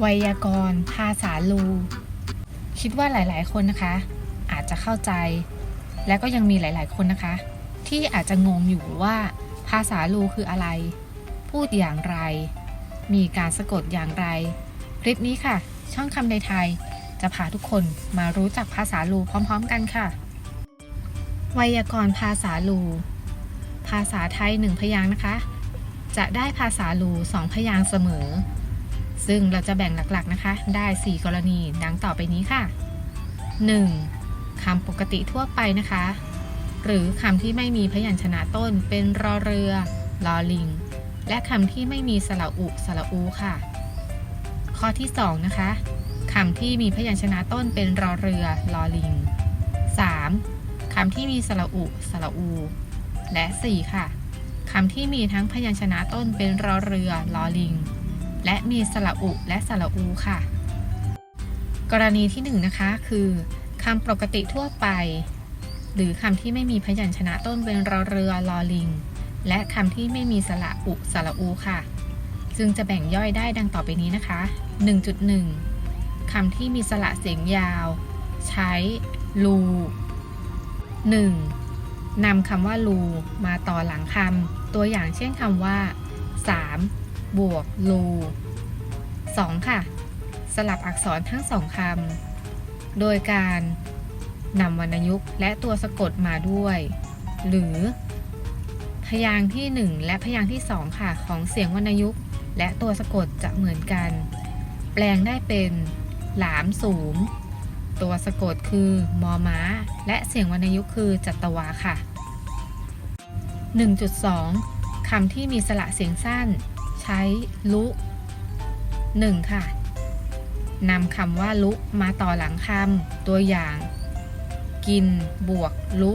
ไวยากรณ์ ภาษาลู คิดว่าหลายๆ คนนะคะ อาจจะเข้าใจ และก็ยังมีหลาย ๆ คนนะคะ ที่อาจจะงงอยู่ว่าภาษาลูคืออะไร พูดอย่างไร มีการสะกดอย่างไร คลิปนี้ค่ะ ช่องคำในไทย จะพาทุกคนมารู้จักภาษาลูพร้อม ๆ กันค่ะ ไวยากรณ์ภาษาลู ภาษาไทยหนึ่งพยางค์นะคะ จะได้ภาษาลูสองพยางค์เสมอ ซึ่งเราจะแบ่งหลักๆนะคะ ได้ 4 กรณีดังต่อไปนี้ค่ะ 1. คำปกติทั่วไปนะคะ หรือคำที่ไม่มีพยัญชนะต้น เป็นรอเรือลอลิง และคำที่ไม่มีสระอุสระอูค่ะ ข้อที่ 2 นะคะคำที่มีพยัญชนะต้นเป็นรอเรือลอลิง 3. คำที่มีสระอุสระอู และ 4 ค่ะคำที่มีทั้งพยัญชนะต้นเป็นรอเรือลอลิง และมีสระอุและสระอูค่ะ กรณีที่1นงนะคะคือคำปกติทั่วไป หรือคำที่ไม่มีพยัญชนะต้นเป็นรอเรือลอลิง และคำที่ไม่มีสระอุสระอูค่ะ ซึ่งจะแบ่งย่อยได้ดังต่อไปนี้นะคะ 1.1 คำที่มีสระเสียงยาว ใช้ลู 1. นำคำว่าลูมาต่อหลังคำตัวอย่างเช่นคำว่า 3. บวกลู 2. ค่ะ สลับอักษรทั้งสองคำโดยการนำวรรณยุกต์และตัวสะกดมาด้วย หรือ พยางค์ที่ 1 และพยางค์ที่ 2 ค่ะ ของเสียงวรรณยุกต์และตัวสะกดจะเหมือนกัน แปลงได้เป็นหลามสูง ตัวสะกดคือมอม้า และเสียงวรรณยุกต์คือจัตวาค่ะ 1.2 คำที่มีสระเสียงสั้น ใช้ลุ 1 ค่ะนำคำว่าลุมาต่อหลังคำตัวอย่าง กิน บวก ลุ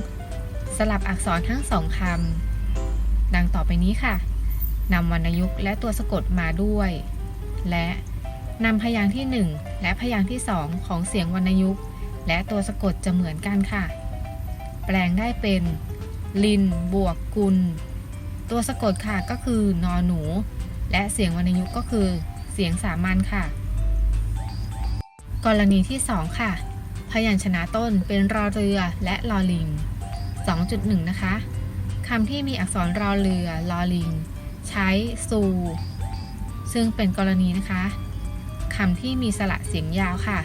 2. สลับอักษรทั้งสองคำดังต่อไปนี้ค่ะนำวรรณยุกต์และตัวสะกดมาด้วย และนำพยางค์ที่ 1 และพยางค์ที่ 2 ของเสียงวรรณยุกต์และตัวสะกดจะเหมือนกันค่ะ แปลงได้เป็น ลิน บวกกุล ตัวสะกดค่ะก็คือนอหนู และเสียงวรรณยุกต์ก็คือ เสียงสามัญค่ะ กรณีที่ 2 ค่ะ พยัญชนะต้นเป็นรอเรือและลอลิง 2.1 นะคะคำที่มีอักษรรอเรือลอลิง ใช้ซูซึ่งเป็นกรณีนะคะคำที่มีสระเสียงยาวค่ะ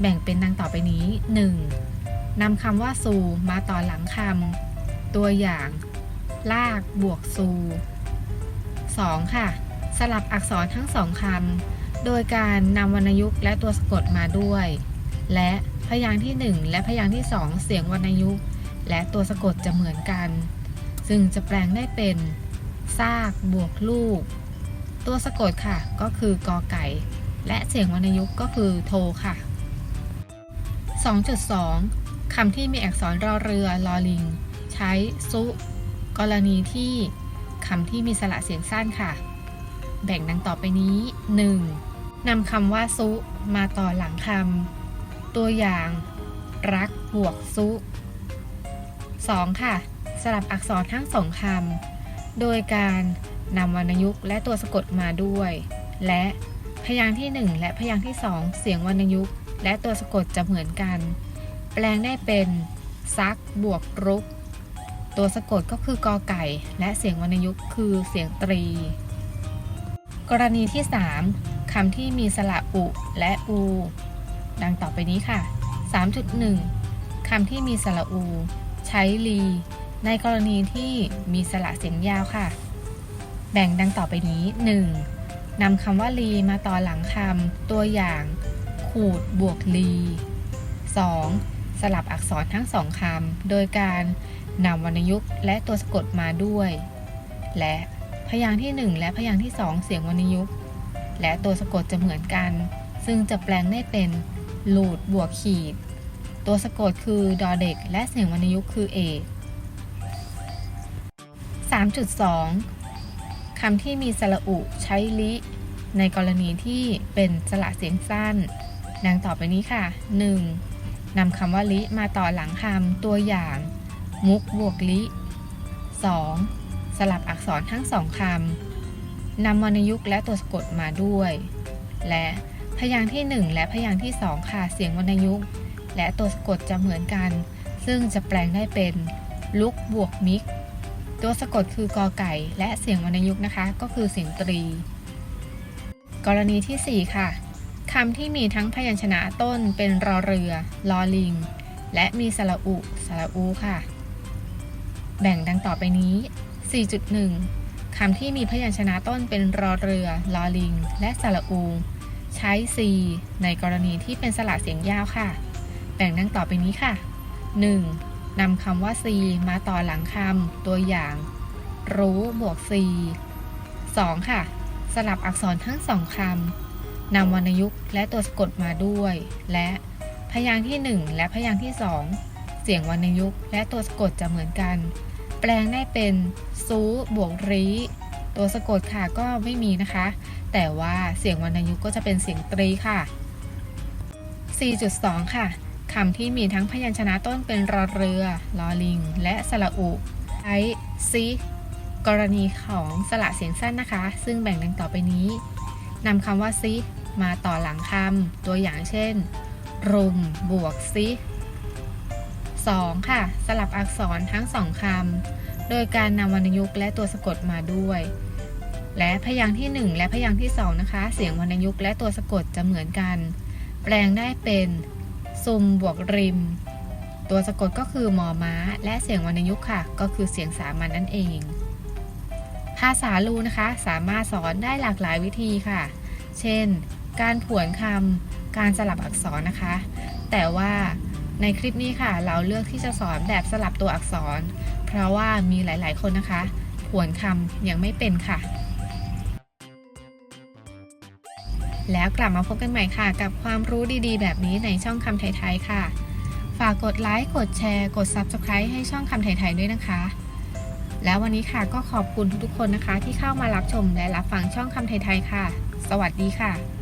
แบ่งเป็นดังต่อไปนี้ 1. นำคำว่าซูมาต่อหลังคำตัวอย่าง ลากบวกซู 2. ค่ะ สลับอักษรทั้งสองคำโดยการนำวรรณยุกต์และตัวสะกดมาด้วย และพยางค์ที่ 1 และพยางค์ที่ 2 เสียงวรรณยุกต์และตัวสะกดจะเหมือนกัน ซึ่งจะแปลงได้เป็นซากบวกลูก ตัวสะกดค่ะ ก็คือกอไก่ และเสียงวรรณยุกต์ก็คือโทค่ะ 2.2 คำที่มีอักษรรอเรือลอลิง ใช้ซุ กรณีที่ คำที่มีสระเสียงสั้นค่ะ แบ่งดังต่อไปนี้ 1. นำคำว่าซุมาต่อหลังคำตัวอย่าง รักบวกซุ 2. ค่ะ สลับอักษรทั้งสองคำโดยการนำวรรณยุกต์และตัวสะกดมาด้วย และพยางค์ที่ 1 และพยางค์ที่ 2 เสียงวรรณยุกต์และตัวสะกดจะเหมือนกัน แปลงได้เป็นซักบวกรุก ตัวสะกดก็คือกอไก่ และเสียงวรรณยุกต์คือเสียงตรี กรณีที่ 3คำที่มีสระอุและอู ดังต่อไปนี้ค่ะ 3.1คำที่มีสระอู ใช้ลี ในกรณีที่มีสระเสียงยาวค่ะ แบ่งดังต่อไปนี้ 1. นำคำว่าลีมาต่อหลังคำตัวอย่าง ขูดบวกลี 2. สลับอักษรทั้งสองคำโดยการ นำวรรณยุกต์และตัวสะกดมาด้วย และพยางค์ที่ 1 และพยางค์ที่ 2 เสียงวรรณยุกต์และตัวสะกดจะเหมือนกัน ซึ่งจะแปลงได้เป็นลูดบวกขีด ตัวสะกดคือดอเด็ก และเสียงวรรณยุกต์คือเอก3.2 คำที่มีสระอุใช้ลิ ในกรณีที่เป็นสระเสียงสั้น ดังต่อไปนี้ค่ะ 1. นำคำว่าลิมาต่อหลังคำตัวอย่าง มุกบวกลิ 2. สลับอักษรทั้งสองคำนำวรรณยุกต์และตัวสะกดมาด้วย และพยางค์ที่ 1 และพยางค์ที่ 2 ค่ะ เสียงวรรณยุกต์ และตัวสะกดจะเหมือนกัน ซึ่งจะแปลงได้เป็นลุกบวกมิก ตัวสะกดคือกอไก่ และเสียงวรรณยุกต์นะคะ ก็คือเสียงตรี กรณีที่ 4 ค่ะคำที่มีทั้งพยัญชนะต้นเป็นรอเรือ ลอลิง และมีสระอุ สระอูค่ะ แบ่งดังต่อไปนี้ 4.1 คำที่มีพยัญชนะต้นเป็นรอเรือ ลอลิง และสระอู ใช้ c ในกรณีที่เป็นสระเสียงยาวค่ะ แบ่งดังต่อไปนี้ค่ะ 1. นำคำว่า c มาต่อหลังคำตัวอย่าง รู้บวก c 2. ค่ะ สลับอักษรทั้งสองคำนำวรรณยุกต์และตัวสะกดมาด้วย และพยางค์ที่ 1 และพยางค์ที่ 2 เสียงวรรณยุกต์และตัวสะกดจะเหมือนกัน แปลงได้เป็นซูบวกรีตัวสะกดค่ะก็ไม่มีนะคะ แต่ว่าเสียงวรรณยุกต์ก็จะเป็นเสียงตรีค่ะ 4.2 ค่ะคำที่มีทั้งพยัญชนะต้นเป็นรอเรือลอลิง และสระอุใช้ซิกรณีของสระเสียงสั้นนะคะ ซึ่งแบ่งดังต่อไปนี้นำคำว่าซิมาต่อหลังคำตัวอย่างเช่น รุมบวกซิ 2. ค่ะ สลับอักษรทั้งสองคำโดยการนำวรรณยุกต์และตัวสะกดมาด้วย และพยางค์ที่ 1 และพยางค์ที่ 2 นะคะ เสียงวรรณยุกต์และตัวสะกดจะเหมือนกัน แปลงได้เป็นซุมบวกริม ตัวสะกดก็คือมอม้า และเสียงวรรณยุกต์ค่ะ ก็คือเสียงสามัญนนั่นเอง ภาษาลูนะคะ สามารถสอนได้หลากหลายวิธีค่ะ เช่น การผวนคำการสลับอักษรนะคะ แต่ว่า ในคลิปนี้ค่ะ เราเลือกที่จะสอนแบบสลับตัวอักษร เพราะว่ามีหลาย ๆ คนนะคะผวนคำยังไม่เป็นค่ะ แล้วกลับมาพบกันใหม่ค่ะ กับความรู้ดีๆ แบบนี้ในช่องคำไทยๆค่ะ ฝากกดไลค์กดแชร์ กด Subscribe ให้ช่องคำไทยๆด้วยนะคะ แล้ววันนี้ค่ะก็ขอบคุณทุกๆคนนะคะ ที่เข้ามารับชมและรับฟังช่องคำไทยๆค่ะ สวัสดีค่ะ